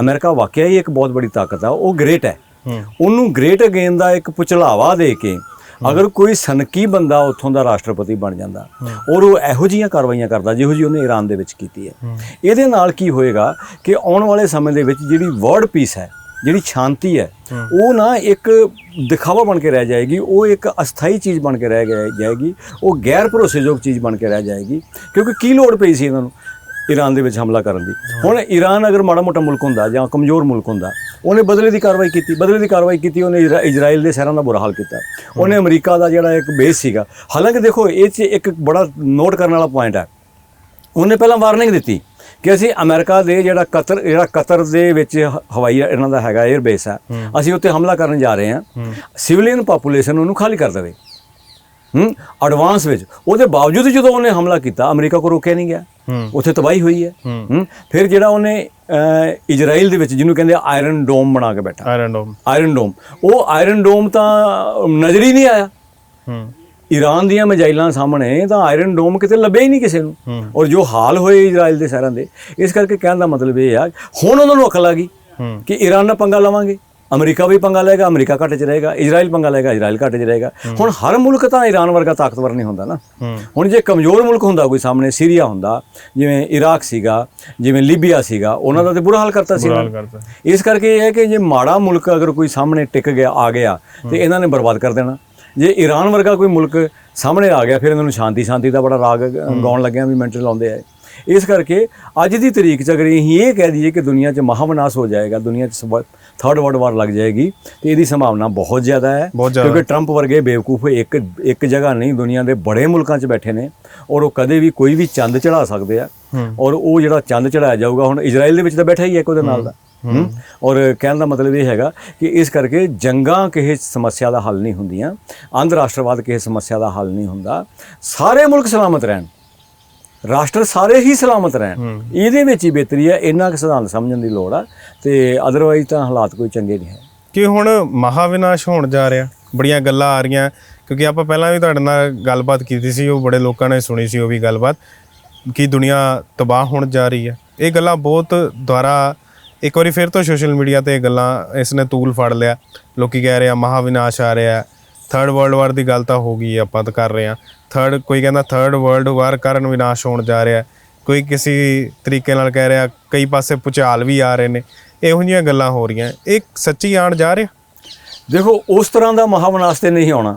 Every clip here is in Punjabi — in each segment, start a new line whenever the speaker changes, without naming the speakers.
ਅਮਰੀਕਾ ਵਾਕਿਆ ਹੀ ਇੱਕ ਬਹੁਤ ਵੱਡੀ ਤਾਕਤ ਆ, ਉਹ ਗ੍ਰੇਟ ਹੈ। ਉਹਨੂੰ ਗ੍ਰੇਟ ਅਗੇਨ ਦਾ ਇੱਕ ਪੁਚਲਾਵਾ ਦੇ ਕੇ ਅਗਰ ਕੋਈ ਸਨਕੀ ਬੰਦਾ ਉੱਥੋਂ ਦਾ ਰਾਸ਼ਟਰਪਤੀ ਬਣ ਜਾਂਦਾ ਔਰ ਉਹ ਇਹੋ ਜਿਹੀਆਂ ਕਾਰਵਾਈਆਂ ਕਰਦਾ ਜਿਹੋ ਜਿਹੀ ਉਹਨੇ ਈਰਾਨ ਦੇ ਵਿੱਚ ਕੀਤੀ ਹੈ। ਇਹਦੇ ਨਾਲ ਕੀ ਹੋਏਗਾ ਕਿ ਆਉਣ ਵਾਲੇ ਸਮੇਂ ਦੇ ਵਿੱਚ ਜਿਹੜੀ ਵਰਲਡ ਪੀਸ ਹੈ, ਜਿਹੜੀ ਸ਼ਾਂਤੀ ਹੈ, ਉਹ ਨਾ ਇੱਕ ਦਿਖਾਵਾ ਬਣ ਕੇ ਰਹਿ ਜਾਏਗੀ, ਉਹ ਇੱਕ ਅਸਥਾਈ ਚੀਜ਼ ਬਣ ਕੇ ਰਹਿ ਗਿਆ- ਜਾਏਗੀ, ਉਹ ਗੈਰ ਭਰੋਸੇਯੋਗ ਚੀਜ਼ ਬਣ ਕੇ ਰਹਿ ਜਾਏਗੀ ਕਿਉਂਕਿ ਕੀ ਲੋੜ ਪਈ ਸੀ ਇਹਨਾਂ ਨੂੰ? ਈਰਾਨ ਦੇ ਵਿੱਚ ਹਮਲਾ ਕਰਨ ਦੀ। ਹੁਣ ਈਰਾਨ ਅਗਰ ਮਾੜਾ ਮੋਟਾ ਮੁਲਕ ਹੁੰਦਾ ਜਾਂ ਕਮਜ਼ੋਰ ਮੁਲਕ ਹੁੰਦਾ ਉਹਨੇ ਬਦਲੇ ਦੀ ਕਾਰਵਾਈ ਕੀਤੀ ਬਦਲੇ ਦੀ ਕਾਰਵਾਈ ਕੀਤੀ ਉਹਨੇ ਇਜ਼ਰਾ- ਇਜ਼ਰਾਈਲ ਦੇ ਸ਼ਹਿਰਾਂ ਦਾ ਬੁਰਾ ਹਾਲ ਕੀਤਾ। ਉਹਨੇ ਅਮਰੀਕਾ ਦਾ ਜਿਹੜਾ ਇੱਕ ਬੇਸ ਸੀਗਾ। ਹਾਲਾਂਕਿ ਦੇਖੋ ਇਹ 'ਚ ਇੱਕ ਬੜਾ ਨੋਟ ਕਰਨ ਵਾਲਾ ਪੁਆਇੰਟ ਹੈ। ਉਹਨੇ ਪਹਿਲਾਂ ਵਾਰਨਿੰਗ ਦਿੱਤੀ ਕਿ ਅਸੀਂ ਅਮਰੀਕਾ ਦੇ ਜਿਹੜਾ ਕਤਰ ਜਿਹੜਾ ਕਤਰ ਦੇ ਵਿੱਚ ਹਵਾਈ ਇਹਨਾਂ ਦਾ ਹੈਗਾ 에ਅਰ ਬੇਸ ਹੈ। ਅਸੀਂ ਉੱਤੇ ਹਮਲਾ ਕਰਨ ਜਾ ਰਹੇ ਹਾਂ। ਸਿਵਲੀਅਨ ਪਾਪੂਲੇਸ਼ਨ ਉਹਨੂੰ ਖਾਲੀ ਕਰ ਦੇਵੇ। ਹੂੰ? ਐਡਵਾਂਸ ਵਿੱਚ। ਉਹਦੇ ਬਾਵਜੂਦ ਜਦੋਂ ਉਹਨੇ ਹਮਲਾ ਕੀਤਾ ਅਮਰੀਕਾ ਕੋ ਰੋਕਿਆ ਨਹੀਂ ਗਿਆ। ਉੱਥੇ ਤਬਾਹੀ ਹੋਈ ਹੈ।
ਹੂੰ।
ਫਿਰ ਜਿਹੜਾ ਉਹਨੇ ਇਜ਼ਰਾਈਲ ਦੇ ਵਿੱਚ ਜਿਹਨੂੰ ਕਹਿੰਦੇ ਆਇਰਨ ਡੋਮ ਬਣਾ ਕੇ ਬੈਠਾ।
ਆਇਰਨ ਡੋਮ
ਆਇਰਨ ਡੋਮ ਉਹ ਆਇਰਨ ਡੋਮ ਤਾਂ ਨਜ਼ਰ ਹੀ ਨਹੀਂ ਆਇਆ।
ਹੂੰ।
ਈਰਾਨ ਦੀਆਂ ਮਿਜ਼ਾਈਲਾਂ ਸਾਹਮਣੇ ਤਾਂ ਆਇਰਨ ਡੋਮ ਕਿਤੇ ਲੱਭਿਆ ਹੀ ਨਹੀਂ ਕਿਸੇ ਨੂੰ। ਔਰ ਜੋ ਹਾਲ ਹੋਏ ਇਜ਼ਰਾਈਲ ਦੇ ਸ਼ਹਿਰਾਂ ਦੇ ਇਸ ਕਰਕੇ ਕਹਿਣ ਦਾ ਮਤਲਬ ਇਹ ਆ ਹੁਣ ਉਹਨਾਂ ਨੂੰ ਅਕਲ ਆ ਗਈ ਕਿ ਈਰਾਨ ਨਾਲ ਪੰਗਾ ਲਵਾਂਗੇ। ਅਮਰੀਕਾ ਵੀ ਪੰਗਾ ਲਏਗਾ ਅਮਰੀਕਾ ਘਾਟੇ 'ਚ ਰਹੇਗਾ ਇਜ਼ਰਾਈਲ ਪੰਗਾ ਲਏਗਾ ਇਜ਼ਰਾਈਲ ਘਾਟੇ 'ਚ ਰਹੇਗਾ। ਹੁਣ ਹਰ ਮੁਲਕ ਤਾਂ ਈਰਾਨ ਵਰਗਾ ਤਾਕਤਵਰ ਨਹੀਂ ਹੁੰਦਾ ਨਾ। ਹੁਣ ਜੇ ਕਮਜ਼ੋਰ ਮੁਲਕ ਹੁੰਦਾ ਕੋਈ ਸਾਹਮਣੇ ਸੀਰੀਆ ਹੁੰਦਾ ਜਿਵੇਂ ਇਰਾਕ ਸੀਗਾ ਜਿਵੇਂ ਲੀਬੀਆ ਸੀਗਾ ਉਹਨਾਂ ਦਾ ਤੇ ਬੁਰਾ ਹਾਲ ਕਰਤਾ ਸੀ ਇਸ ਕਰਕੇ ਇਹ ਹੈ ਕਿ ਜੇ ਮਾੜਾ ਮੁਲਕ ਅਗਰ ਕੋਈ ਸਾਹਮਣੇ ਟਿਕ ਗਿਆ ਆ ਗਿਆ ਤੇ ਇਹਨਾਂ ਨੇ ਬਰਬਾਦ ਕਰ ਦੇਣਾ। ਜੇ ਈਰਾਨ ਵਰਗਾ ਕੋਈ ਮੁਲਕ ਸਾਹਮਣੇ ਆ ਗਿਆ ਫਿਰ ਇਹਨਾਂ ਨੂੰ ਸ਼ਾਂਤੀ ਸ਼ਾਂਤੀ ਦਾ ਬੜਾ ਰਾਗ ਗਾਉਣ ਲੱਗਿਆ ਵੀ ਮਿੰਟ ਲਾਉਂਦੇ ਆ। ਇਸ ਕਰਕੇ ਅੱਜ ਦੀ ਤਰੀਕ 'ਚ ਅਗਰ ਅਸੀਂ ਇਹ ਕਹਿ ਦਈਏ ਕਿ ਦੁਨੀਆ 'ਚ ਮਹਾਵਿਨਾਸ਼ ਹੋ ਜਾਏਗਾ ਦੁਨੀਆ 'ਚ ਥਰਡ ਵਰਲਡ ਵਾਰ ਲੱਗ ਜਾਏਗੀ ਤੇ ਇਹਦੀ ਸੰਭਾਵਨਾ ਬਹੁਤ ਜ਼ਿਆਦਾ ਹੈ। ਕਿਉਂਕਿ ਟਰੰਪ ਵਰਗੇ ਬੇਵਕੂਫ ਇੱਕ ਇੱਕ ਜਗ੍ਹਾ ਨਹੀਂ ਦੁਨੀਆ ਦੇ ਬੜੇ ਮੁਲਕਾਂ 'ਚ ਬੈਠੇ ਨੇ ਔਰ ਉਹ ਕਦੇ ਵੀ ਕੋਈ ਵੀ ਚੰਦ ਚੜਾ ਸਕਦੇ ਆ। ਔਰ ਉਹ ਜਿਹੜਾ ਚੰਦ ਚੜਾਇਆ ਜਾਊਗਾ ਹੁਣ ਇਜ਼ਰਾਈਲ ਦੇ ਵਿੱਚ ਤਾਂ ਬੈਠਾ ਹੀ ਹੈ ਇੱਕ ਉਹਦੇ ਨਾਲ ਦਾ। ਔਰ ਕਹਿਣ ਦਾ ਮਤਲਬ ਇਹ ਹੈਗਾ ਕਿ ਇਸ ਕਰਕੇ ਜੰਗਾਂ ਕਿਸੇ ਸਮੱਸਿਆ ਦਾ ਹੱਲ ਨਹੀਂ ਹੁੰਦੀਆਂ ਅੰਤਰਰਾਸ਼ਟਰਵਾਦ ਕਿਸੇ ਸਮੱਸਿਆ ਦਾ ਹੱਲ ਨਹੀਂ ਹੁੰਦਾ। ਸਾਰੇ ਮੁਲਕ ਸਲਾਮਤ ਰਹਿਣ। ਰਾਸ਼ਟਰ ਸਾਰੇ ਹੀ ਸਲਾਮਤ ਰਹਿਣ। ਇਹਦੇ ਵਿੱਚ ਹੀ ਬਿਹਤਰੀ ਹੈ ਇੰਨਾ ਕੁ ਸਿਧਾਂਤ ਸਮਝਣ ਦੀ ਲੋੜ ਆ ਤੇ ਅਦਰਵਾਈਜ਼ ਤਾਂ ਹਾਲਾਤ ਕੋਈ ਚੰਗੇ ਨਹੀਂ ਹੈ।
ਕਿ ਹੁਣ ਮਹਾਵਿਨਾਸ਼ ਹੋਣ ਜਾ ਰਿਹਾ ਬੜੀਆਂ ਗੱਲਾਂ ਆ ਰਹੀਆਂ ਕਿਉਂਕਿ ਆਪਾਂ ਪਹਿਲਾਂ ਵੀ ਤੁਹਾਡੇ ਨਾਲ ਗੱਲਬਾਤ ਕੀਤੀ ਸੀ ਉਹ ਬੜੇ ਲੋਕਾਂ ਨੇ ਸੁਣੀ ਸੀ ਉਹ ਵੀ ਗੱਲਬਾਤ ਕਿ ਦੁਨੀਆ ਤਬਾਹ ਹੋਣ ਜਾ ਰਹੀ ਹੈ। ਇਹ ਗੱਲਾਂ ਬਹੁਤ ਦੁਆਰਾ ਇੱਕ ਵਾਰੀ ਫਿਰ ਤੋਂ ਸੋਸ਼ਲ ਮੀਡੀਆ ਤੇ ਇਹ ਗੱਲਾਂ ਇਸ ਨੇ ਤੂਲ ਫੜ ਲਿਆ। ਲੋਕੀ ਕਹਿ ਰਹੇ ਆ ਮਹਾਵਿਨਾਸ਼ ਆ ਰਿਹਾ ਥਰਡ ਵਰਲਡ ਵਾਰ ਦੀ ਗੱਲ ਤਾਂ ਹੋ ਗਈ, ਆਪਾਂ ਤਾਂ ਕਰ ਰਹੇ ਆ ਥਰਡ ਕੋਈ ਕਹਿੰਦਾ ਥਰਡ ਵਰਲਡ ਵਾਰ ਕਾਰਨ ਵਿਨਾਸ਼ ਹੋਣ ਜਾ ਰਿਹਾ ਕੋਈ ਕਿਸੇ ਤਰੀਕੇ ਨਾਲ ਕਹਿ ਰਿਹਾ, ਕਈ ਪਾਸੇ ਭੁਚਾਲ ਵੀ ਆ ਰਹੇ ਨੇ। ਇਹੋ ਜਿਹੀਆਂ ਗੱਲਾਂ ਹੋ ਰਹੀਆਂ। ਇਹ ਸੱਚੀ ਆਣ ਜਾ ਰਿਹਾ?
ਦੇਖੋ, ਉਸ ਤਰ੍ਹਾਂ ਦਾ ਮਹਾਵਿਨਾਸ਼ ਤੇ ਨਹੀਂ ਆਉਣਾ।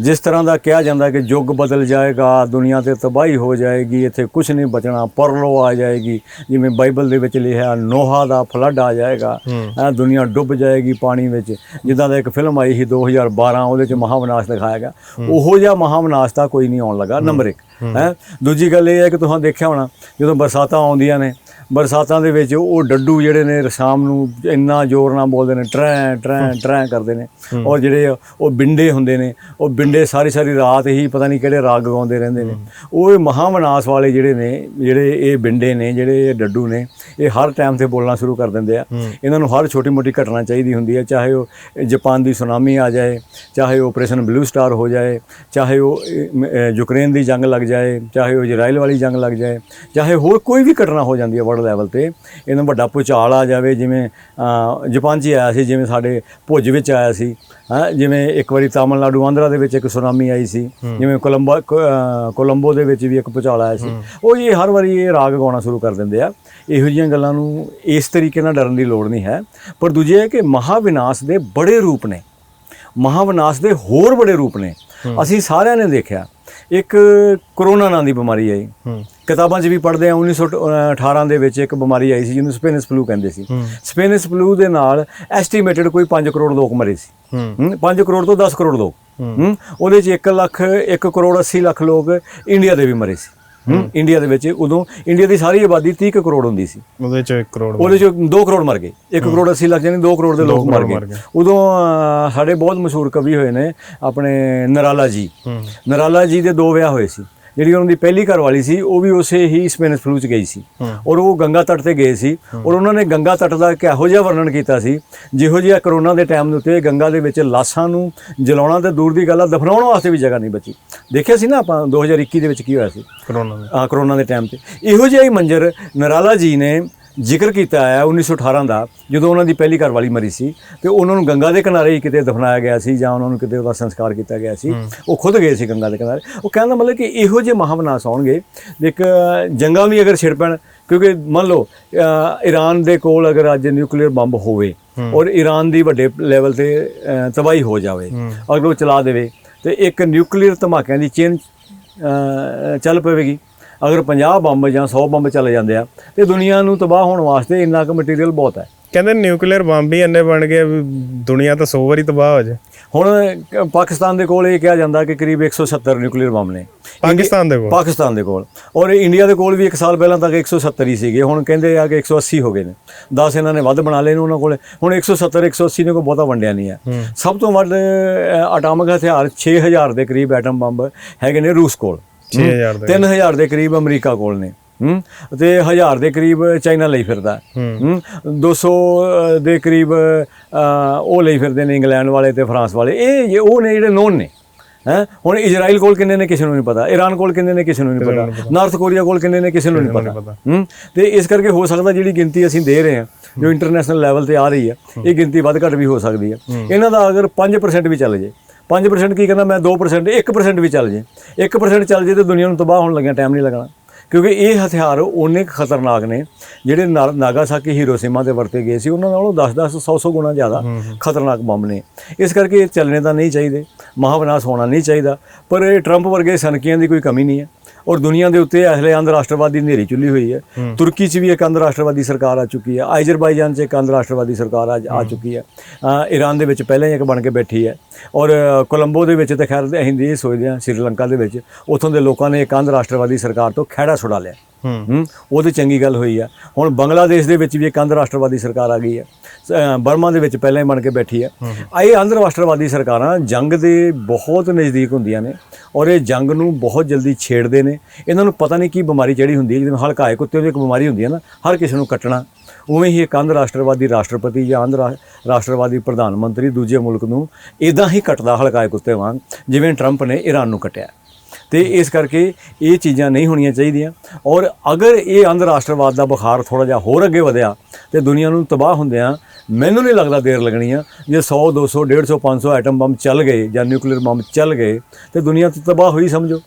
ਜਿਸ ਤਰ੍ਹਾਂ ਦਾ ਕਿਹਾ ਜਾਂਦਾ ਕਿ ਯੁੱਗ ਬਦਲ ਜਾਏਗਾ ਦੁਨੀਆ ਤੇ ਤਬਾਹੀ ਹੋ ਜਾਏਗੀ ਇੱਥੇ ਕੁਝ ਨਹੀਂ ਬਚਣਾ ਪਰਲੋ ਆ ਜਾਏਗੀ। ਜਿਵੇਂ ਬਾਈਬਲ ਦੇ ਵਿੱਚ ਲਿਖਿਆ ਨੋਹਾ ਦਾ ਫਲੱਡ ਆ ਜਾਏਗਾ ਇਹ ਦੁਨੀਆ ਡੁੱਬ ਜਾਏਗੀ ਪਾਣੀ ਵਿੱਚ। ਜਿੱਦਾਂ ਦਾ ਇੱਕ ਫਿਲਮ ਆਈ ਸੀ 2012 ਉਹਦੇ ਚ ਮਹਾਵਿਨਾਸ਼ ਦਿਖਾਇਆ ਗਿਆ। ਉਹੋ ਜਿਹਾ ਮਹਾਵਿਨਾਸ਼ ਤਾਂ ਕੋਈ ਨਹੀਂ ਆਉਣ ਲੱਗਾ ਨੰਬਰ 1 ਹੈ। ਦੂਜੀ ਗੱਲ ਇਹ ਹੈ ਕਿ ਤੁਸੀਂ ਦੇਖਿਆ ਹੋਣਾ ਜਦੋਂ ਬਰਸਾਤਾਂ ਆਉਂਦੀਆਂ ਨੇ ਬਰਸਾਤਾਂ ਦੇ ਵਿੱਚ ਉਹ ਡੱਡੂ ਜਿਹੜੇ ਨੇ ਸ਼ਾਮ ਨੂੰ ਇੰਨਾ ਜ਼ੋਰ ਨਾਲ ਬੋਲਦੇ ਨੇ ਟਰੈਂ ਟਰੈਂ ਟਰੈਂ ਕਰਦੇ ਨੇ। ਔਰ ਜਿਹੜੇ ਉਹ ਬਿੰਡੇ ਹੁੰਦੇ ਨੇ ਉਹ ਬਿੰਡੇ ਸਾਰੀ ਸਾਰੀ ਰਾਤ ਹੀ ਪਤਾ ਨਹੀਂ ਕਿਹੜੇ ਰਾਗ ਗਾਉਂਦੇ ਰਹਿੰਦੇ ਨੇ। ਉਹ ਇਹ ਮਹਾਵਿਨਾਸ਼ ਵਾਲੇ ਜਿਹੜੇ ਨੇ ਜਿਹੜੇ ਇਹ ਬਿੰਡੇ ਨੇ ਜਿਹੜੇ ਇਹ ਡੱਡੂ ਨੇ ਇਹ ਹਰ ਟਾਈਮ ਤੇ ਬੋਲਣਾ ਸ਼ੁਰੂ ਕਰ ਦਿੰਦੇ ਆ। ਇਹਨਾਂ ਨੂੰ ਹਰ ਛੋਟੀ ਮੋਟੀ ਘਟਨਾ ਚਾਹੀਦੀ ਹੁੰਦੀ ਹੈ ਚਾਹੇ ਉਹ ਜਾਪਾਨ ਦੀ ਸੁਨਾਮੀ ਆ ਜਾਏ ਚਾਹੇ ਉਹ ਆਪਰੇਸ਼ਨ ਬਲੂ ਸਟਾਰ ਹੋ ਜਾਏ ਚਾਹੇ ਉਹ ਯੂਕਰੇਨ ਦੀ ਜੰਗ ਲੱਗ ਜਾਏ ਚਾਹੇ ਉਹ ਇਜ਼ਰਾਈਲ ਵਾਲੀ ਜੰਗ ਲੱਗ ਜਾਏ ਚਾਹੇ ਹੋਰ ਕੋਈ ਵੀ ਘਟਨਾ ਹੋ ਜਾਂਦੀ ਹੈ ਵਰਲਡ ਲੈਵਲ ਤੇ ਇਹਨਾਂ ਵੱਡਾ ਭੂਚਾਲ ਆ ਜਾਵੇ ਜਿਵੇਂ ਜਾਪਾਨ 'ਚ ਹੀ ਆਇਆ ਸੀ ਜਿਵੇਂ ਸਾਡੇ ਭੁੱਜ ਵਿੱਚ ਆਇਆ ਸੀ ਹਾਂ ਜਿਵੇਂ ਇੱਕ ਵਾਰੀ ਤਾਮਿਲਨਾਡੂ ਆਂਧਰਾ ਦੇ ਵਿੱਚ ਇੱਕ ਸੁਨਾਮੀ ਆਈ ਸੀ ਜਿਵੇਂ ਕੋਲੰਬੋ ਕੋਲੰਬੋ ਦੇ ਵਿੱਚ ਵੀ ਇੱਕ ਭੂਚਾਲ ਆਇਆ ਸੀ। ਉਹ ਇਹ ਹਰ ਵਾਰੀ ਇਹ ਰਾਗ ਗਾਉਣਾ ਸ਼ੁਰੂ ਕਰ ਦਿੰਦੇ ਆ। ਇਹੋ ਜਿਹੀਆਂ ਗੱਲਾਂ ਨੂੰ ਇਸ ਤਰੀਕੇ ਨਾਲ ਡਰਨ ਦੀ ਲੋੜ ਨਹੀਂ ਹੈ। ਪਰ ਦੂਜੇ ਹੈ ਕਿ ਮਹਾਵਿਨਾਸ਼ ਦੇ ਬੜੇ ਰੂਪ ਨੇ। ਮਹਾਵਿਨਾਸ਼ ਦੇ ਹੋਰ ਬੜੇ ਰੂਪ ਨੇ। ਅਸੀਂ ਸਾਰਿਆਂ ਨੇ ਦੇਖਿਆ ਇੱਕ ਕਰੋਨਾ ਨਾਂ ਦੀ ਬਿਮਾਰੀ ਆਈ। ਕਿਤਾਬਾਂ 'ਚ ਵੀ ਪੜ੍ਹਦੇ ਆ 1918 ਦੇ ਵਿੱਚ ਇੱਕ ਬਿਮਾਰੀ ਆਈ ਸੀ ਜਿਹਨੂੰ ਸਪੇਨਿਸ ਫਲੂ ਕਹਿੰਦੇ ਸੀ। ਸਪੇਨਿਸ ਫਲੂ ਦੇ ਨਾਲ ਐਸਟੀਮੇਟਡ ਕੋਈ 5 ਕਰੋੜ ਲੋਕ ਮਰੇ ਸੀ।
ਹੂੰ।
5 ਕਰੋੜ ਤੋਂ 10 ਕਰੋੜ ਲੋਕ। ਉਹਦੇ 'ਚ 1 ਲੱਖ 1 ਕਰੋੜ 80 ਲੱਖ ਲੋਕ ਇੰਡੀਆ ਦੇ ਵੀ ਮਰੇ ਸੀ। ਇੰਡੀਆ ਦੇ ਵਿੱਚ ਉਦੋਂ ਇੰਡੀਆ ਦੀ ਸਾਰੀ ਆਬਾਦੀ 30 ਕੁ ਕਰੋੜ ਹੁੰਦੀ ਸੀ।
ਉਹਦੇ ਚ 1 ਕਰੋੜ
ਉਹਦੇ 'ਚ 2 ਕਰੋੜ ਮਰ ਗਏ। 1 ਕਰੋੜ 80 ਲੱਖ ਯਾਨੀ 2 ਕਰੋੜ ਦੇ ਲੋਕ ਮਰ ਗਏ। ਉਦੋਂ ਸਾਡੇ ਬਹੁਤ ਮਸ਼ਹੂਰ ਕਵੀ ਹੋਏ ਨੇ ਆਪਣੇ ਨਰਾਲਾ ਜੀ। ਨਰਾਲਾ ਜੀ ਦੇ ਦੋ ਵਿਆਹ ਹੋਏ ਸੀ। ਜਿਹੜੀ ਉਹਨਾਂ ਦੀ ਪਹਿਲੀ ਘਰ ਵਾਲੀ ਸੀ ਉਹ ਵੀ ਉਸੇ ਹੀ ਸਪੇਨਿਸ ਫਲੂ ਚ ਗਈ ਸੀ।
ਹੂੰ।
ਔਰ ਉਹ ਗੰਗਾ ਤਟ ਤੇ ਗਏ ਸੀ। ਔਰ ਉਹਨਾਂ ਨੇ ਗੰਗਾ ਤਟ ਦਾ ਇੱਕ ਇਹੋ ਜਿਹਾ ਵਰਣਨ ਕੀਤਾ ਸੀ ਜਿਹੋ ਜਿਹਾ ਕਰੋਨਾ ਦੇ ਟਾਈਮ ਦੇ ਉੱਤੇ ਗੰਗਾ ਦੇ ਵਿੱਚ ਲਾਸ਼ਾਂ ਨੂੰ ਜਲਾਉਣਾ ਤੇ ਦੂਰ ਦੀ ਗੱਲ ਆ ਦਫਨਾਉਣ ਵਾਸਤੇ ਵੀ ਜਗ੍ਹਾ ਨਹੀਂ ਬਚੀ। ਦੇਖਿਆ ਸੀ ਨਾ ਆਪਾਂ 2021 ਦੇ ਵਿੱਚ ਕੀ ਹੋਇਆ ਸੀ?
ਕਰੋਨਾ ਦੇ।
ਆ ਕਰੋਨਾ ਦੇ ਟਾਈਮ ਤੇ। ਇਹੋ ਜਿਹਾ ਹੀ ਮੰਜ਼ਰ ਨਰਾਲਾ ਜੀ ਨੇ ਜ਼ਿਕਰ ਕੀਤਾ ਹੈ 1918 ਦਾ ਜਦੋਂ ਉਹਨਾਂ ਦੀ ਪਹਿਲੀ ਘਰ ਵਾਲੀ ਮਰੀ ਸੀ ਤੇ ਉਹਨਾਂ ਨੂੰ ਗੰਗਾ ਦੇ ਕਿਨਾਰੇ ਹੀ ਕਿਤੇ ਦਫਨਾਇਆ ਗਿਆ ਸੀ ਜਾਂ ਉਹਨਾਂ ਨੂੰ ਕਿਤੇ ਉਹਦਾ ਸੰਸਕਾਰ ਕੀਤਾ ਗਿਆ ਸੀ। ਉਹ ਖੁਦ ਗਏ ਸੀ ਗੰਗਾ ਦੇ ਕਿਨਾਰੇ। ਉਹ ਕਹਿੰਦਾ ਮਤਲਬ ਕਿ ਇਹੋ ਜਿਹੇ ਮਹਾਵਨਾਸ ਆਉਣਗੇ ਇੱਕ ਜੰਗਾਂ ਵੀ ਅਗਰ ਛਿੜ ਪੈਣ ਕਿਉਂਕਿ ਮੰਨ ਲਓ ਈਰਾਨ ਦੇ ਕੋਲ ਅਗਰ ਅੱਜ ਨਿਊਕਲੀਅਰ ਬੰਬ ਹੋਵੇ ਔਰ ਈਰਾਨ ਦੀ ਵੱਡੇ ਲੈਵਲ ਤੇ ਤਬਾਹੀ ਹੋ ਜਾਵੇ ਅਗਰ ਉਹ ਚਲਾ ਦੇਵੇ ਤੇ ਇੱਕ ਨਿਊਕਲੀਅਰ ਧਮਾਕਿਆਂ ਦੀ ਚੇਨ ਚੱਲ ਪਵੇਗੀ। ਅਗਰ 50 ਬੰਬ ਜਾਂ 100 ਬੰਬ ਚੱਲ ਜਾਂਦੇ ਆ ਤੇ ਦੁਨੀਆ ਨੂੰ ਤਬਾਹ ਹੋਣ ਵਾਸਤੇ ਇੰਨਾ ਕੁ ਮਟੀਰੀਅਲ ਬਹੁਤ ਹੈ।
ਕਹਿੰਦੇ ਨਿਊਕਲੀਅਰ ਬੰਬ ਹੀ ਇੰਨੇ ਬਣ ਗਏ ਵੀ ਦੁਨੀਆ ਤਾਂ 100 ਵਾਰੀ ਤਬਾਹ ਹੋ ਜਾਏ।
ਹੁਣ ਕ- ਪਾਕਿਸਤਾਨ ਦੇ ਕੋਲ ਇਹ ਕਿਹਾ ਜਾਂਦਾ ਕਿ ਕਰੀਬ 170 ਨਿਊਕਲੀਅਰ ਬੰਬ ਨੇ।
ਪਾਕਿਸਤਾਨ ਦੇ ਕੋਲ?
ਪਾਕਿਸਤਾਨ ਦੇ ਕੋਲ। ਔਰ ਇੰਡੀਆ ਦੇ ਕੋਲ ਵੀ ਇੱਕ ਸਾਲ ਪਹਿਲਾਂ ਤੱਕ 170 ਹੀ ਸੀਗੇ ਹੁਣ ਕਹਿੰਦੇ ਆ ਕਿ 180 ਹੋ ਗਏ ਨੇ। 10 ਇਹਨਾਂ ਨੇ ਵੱਧ ਬਣਾ ਲਏ ਨੇ ਉਹਨਾਂ ਕੋਲ। ਹੁਣ 170 180 ਨੇ ਕੋਈ ਬਹੁਤਾ ਵੰਡਿਆ ਨਹੀਂ ਹੈ। ਸਭ ਤੋਂ ਵੱਧ ਅਟਾਮਿਕ ਹਥਿਆਰ 6000 ਦੇ ਕਰੀਬ ਐਟਮ ਬੰਬ ਹੈਗੇ ਨੇ ਰੂਸ ਕੋਲ।
6000 ਦੇ
3000 ਦੇ ਕਰੀਬ ਅਮਰੀਕਾ ਕੋਲ ਨੇ ਹੂੰ ਤੇ 1000 ਦੇ ਕਰੀਬ ਚਾਈਨਾ ਲਈ ਫਿਰਦਾ ਹੈ। ਹੂੰ 200 ਦੇ ਕਰੀਬ ਉਹ ਲਈ ਫਿਰਦੇ ਨੇ ਇੰਗਲੈਂਡ ਵਾਲੇ ਤੇ ਫਰਾਂਸ ਵਾਲੇ। ਇਹ ਉਹ ਨੇ ਜਿਹੜੇ ਨੋਨ ਨੇ ਹੈ ਹੁਣ ਇਜ਼ਰਾਈਲ ਕੋਲ ਕਿੰਨੇ ਨੇ ਕਿਸੇ ਨੂੰ ਨਹੀਂ ਪਤਾ ਈਰਾਨ ਕੋਲ ਕਿੰਨੇ ਨੇ ਕਿਸੇ ਨੂੰ ਨਹੀਂ ਪਤਾ ਨਾਰਥ ਕੋਰੀਆ ਕੋਲ ਕਿੰਨੇ ਨੇ ਕਿਸੇ ਨੂੰ ਨਹੀਂ ਪਤਾ ਹੂੰ ਤੇ ਇਸ ਕਰਕੇ ਹੋ ਸਕਦਾ ਜਿਹੜੀ ਗਿਣਤੀ ਅਸੀਂ ਦੇ ਰਹੇ ਹਾਂ ਜੋ ਇੰਟਰਨੈਸ਼ਨਲ ਲੈਵਲ ਤੇ ਆ ਰਹੀ ਹੈ ਇਹ ਗਿਣਤੀ ਵੱਧ ਘੱਟ ਵੀ ਹੋ ਸਕਦੀ ਹੈ। ਇਹਨਾਂ ਦਾ ਅਗਰ 5% ਵੀ ਚੱਲ ਜੇ 5% ਕੀ ਕਹਿੰਦਾ ਮੈਂ 2% 1% ਵੀ ਚੱਲ ਜੇ। 1% ਚੱਲ ਜੇ ਤੇ ਦੁਨੀਆ ਨੂੰ ਤਬਾਹ ਹੋਣ ਲੱਗਿਆ ਟਾਈਮ ਨਹੀਂ ਲੱਗਣਾ। ਕਿਉਂਕਿ ਇਹ ਹਥਿਆਰ ਉਹਨੇ ਖਤਰਨਾਕ ਨੇ ਜਿਹੜੇ ਨਾਗਾਸਾਕੀ ਹੀਰੋਸ਼ੀਮਾ ਤੇ ਵਰਤੇ ਗਏ ਸੀ ਉਹਨਾਂ ਨਾਲੋਂ 10-10 100-100 ਗੁਣਾ ਜ਼ਿਆਦਾ ਖਤਰਨਾਕ ਬੰਬ ਨੇ। ਇਸ ਕਰਕੇ ਇਹ ਚੱਲਣੇ ਤਾਂ ਨਹੀਂ ਚਾਹੀਦੇ ਮਹਾਵਿਨਾਸ਼ ਹੋਣਾ ਨਹੀਂ ਚਾਹੀਦਾ। ਪਰ ਇਹ ਟਰੰਪ ਵਰਗੇ ਸਨਕੀਆਂ ਦੀ ਕੋਈ ਕਮੀ ਨਹੀਂ ਹੈ। ਔਰ ਦੁਨੀਆ ਦੇ ਉੱਤੇ ਅਸਲੇ ਅੰਤਰਰਾਸ਼ਟਰਵਾਦੀ ਨੇਰੀ ਚੁੱਲੀ ਹੋਈ ਹੈ। ਤੁਰਕੀ 'ਚ ਵੀ ਇੱਕ ਅੰਤਰਰਾਸ਼ਟਰਵਾਦੀ ਸਰਕਾਰ ਆ ਚੁੱਕੀ ਹੈ। ਆਜ਼ਰਬਾਈਜਾਨ 'ਚ ਇੱਕ ਅੰਤਰਰਾਸ਼ਟਰਵਾਦੀ ਸਰਕਾਰ ਆ ਆ ਚੁੱਕੀ ਹੈ। ਈਰਾਨ ਦੇ ਵਿੱਚ ਪਹਿਲਾਂ ਹੀ ਇੱਕ ਬਣ ਕੇ ਬੈਠੀ ਹੈ। ਔਰ ਕੋਲੰਬੋ ਦੇ ਵਿੱਚ ਤਾਂ ਖੈਰ ਅਸੀਂ ਇਹ ਸੋਚਦੇ ਹਾਂ ਸ੍ਰੀਲੰਕਾ ਦੇ ਵਿੱਚ। ਉੱਥੋਂ ਦੇ ਲੋਕਾਂ ਨੇ ਇੱਕ ਅੰਤਰਰਾਸ਼ਟਰਵਾਦੀ ਸਰਕਾਰ ਤੋਂ ਖਹਿੜਾ ਛੁਡਾ ਲਿਆ।
ਹੂੰ
ਉਹ ਤੇ ਚੰਗੀ ਗੱਲ ਹੋਈ ਆ। ਹੁਣ ਬੰਗਲਾਦੇਸ਼ ਦੇ ਵਿੱਚ ਵੀ ਇੱਕ ਅੰਤਰਰਾਸ਼ਟਰਵਾਦੀ ਸਰਕਾਰ ਆ ਗਈ ਅ, ਬਰਮਾ ਦੇ ਵਿੱਚ ਪਹਿਲਾਂ ਹੀ ਬਣ ਕੇ ਬੈਠੀ ਆ। ਇਹ ਅੰਤਰਰਾਸ਼ਟਰਵਾਦੀ ਸਰਕਾਰਾਂ ਜੰਗ ਦੇ ਬਹੁਤ ਨਜ਼ਦੀਕ ਹੁੰਦੀਆਂ ਨੇ ਔਰ ਇਹ ਜੰਗ ਨੂੰ ਬਹੁਤ ਜਲਦੀ ਛੇੜਦੇ ਨੇ। ਇਹਨਾਂ ਨੂੰ ਪਤਾ ਨਹੀਂ ਕੀ ਬਿਮਾਰੀ ਚੜੀ ਹੁੰਦੀ ਹੈ ਜਿਵੇਂ ਹਲਕਾਏ ਕੁੱਤੇ ਦੀ ਇੱਕ ਬਿਮਾਰੀ ਹੁੰਦੀ ਹੈ ਨਾ ਹਰ ਕਿਸੇ ਨੂੰ ਕੱਟਣਾ। ਉਵੇਂ ਹੀ ਇੱਕ ਅੰਤਰਰਾਸ਼ਟਰਵਾਦੀ ਰਾਸ਼ਟਰਪਤੀ ਜਾਂ ਅੰਤਰ ਰਾਸ਼ਟਰਵਾਦੀ ਪ੍ਰਧਾਨ ਮੰਤਰੀ ਦੂਜੇ ਮੁਲਕ ਨੂੰ ਇਦਾਂ ਹੀ ਕੱਟਦਾ ਹਲਕਾਏ ਕੁੱਤੇ ਵਾਂਗ ਜਿਵੇਂ ਟਰੰਪ ਨੇ ਈਰਾਨ ਨੂੰ ਕੱਟਿਆ। ਤੇ ਇਸ ਕਰਕੇ ਇਹ ਚੀਜ਼ਾਂ ਨਹੀਂ ਹੋਣੀਆਂ ਚਾਹੀਦੀਆਂ। ਔਰ ਅਗਰ ਇਹ ਅੰਧ ਰਾਸ਼ਟਰਵਾਦ ਦਾ ਬੁਖਾਰ ਥੋੜਾ ਜਿਹਾ ਹੋਰ ਅੱਗੇ ਵਧਿਆ, ਤੇ ਦੁਨੀਆ ਨੂੰ ਤਬਾਹ ਹੁੰਦਿਆਂ ਮੈਨੂੰ ਨਹੀਂ ਲੱਗਦਾ ਦੇਰ ਲੱਗਣੀ ਆ ਜੇ 100 200 150 500 ਐਟਮ ਬੰਬ ਚੱਲ ਗਏ ਜਾਂ ਨਿਊਕਲੀਅਰ ਬੰਬ ਚੱਲ ਗਏ, ਤੇ ਦੁਨੀਆ ਤਾਂ ਤਬਾਹ ਹੋਈ ਸਮਝੋ।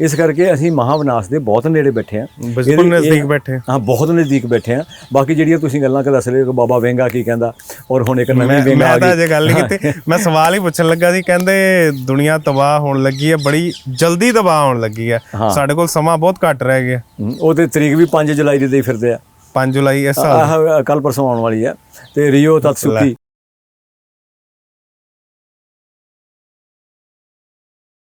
ਇਸ ਕਰਕੇ ਅਸੀਂ ਮਹਾਵਿਨਾਸ਼ ਦੇ ਬਹੁਤ ਨੇੜੇ ਬੈਠੇ ਆ
ਬਿਲਕੁਲ ਨਜ਼ਦੀਕ ਬੈਠੇ
ਹਾਂ। ਬਹੁਤ ਨਜ਼ਦੀਕ ਬੈਠੇ ਆ ਬਾਕੀ ਜਿਹੜੀਆਂ ਤੁਸੀਂ ਗੱਲਾਂ ਕਿ ਦੱਸ ਰਹੇ ਹੋ ਕਿ ਬਾਬਾ ਵੈਂਗਾ ਕੀ ਕਹਿੰਦਾ ਔਰ ਹੁਣ ਇੱਕ ਨਵੀਂ ਵੈਂਗਾ ਆ
ਮੈਂ ਤਾਂ ਅਜੇ ਗੱਲ ਨਹੀਂ ਕੀਤੀ। ਮੈਂ ਸਵਾਲ ਹੀ ਪੁੱਛਣ ਲੱਗਾ ਸੀ ਕਹਿੰਦੇ ਦੁਨੀਆ ਤਬਾਹ ਹੋਣ ਲੱਗੀ ਹੈ ਬੜੀ ਜਲਦੀ ਤਬਾਹ ਹੋਣ ਲੱਗੀ ਹੈ। ਸਾਡੇ ਕੋਲ ਸਮਾਂ ਬਹੁਤ ਘੱਟ ਰਹਿ ਗਿਆ।
ਹਮ, ਉਹਦੇ ਤਰੀਕ ਵੀ 5 ਜੁਲਾਈ ਦੀ ਦੇ ਫਿਰਦੇ ਆ।
5 ਜੁਲਾਈ ਇਸ ਸਾਲ
ਕੱਲ ਪਰਸੋਂ ਆਉਣ ਵਾਲੀ ਹੈ। ਤੇ ਰੀਓ ਤਤਸੁਕੀ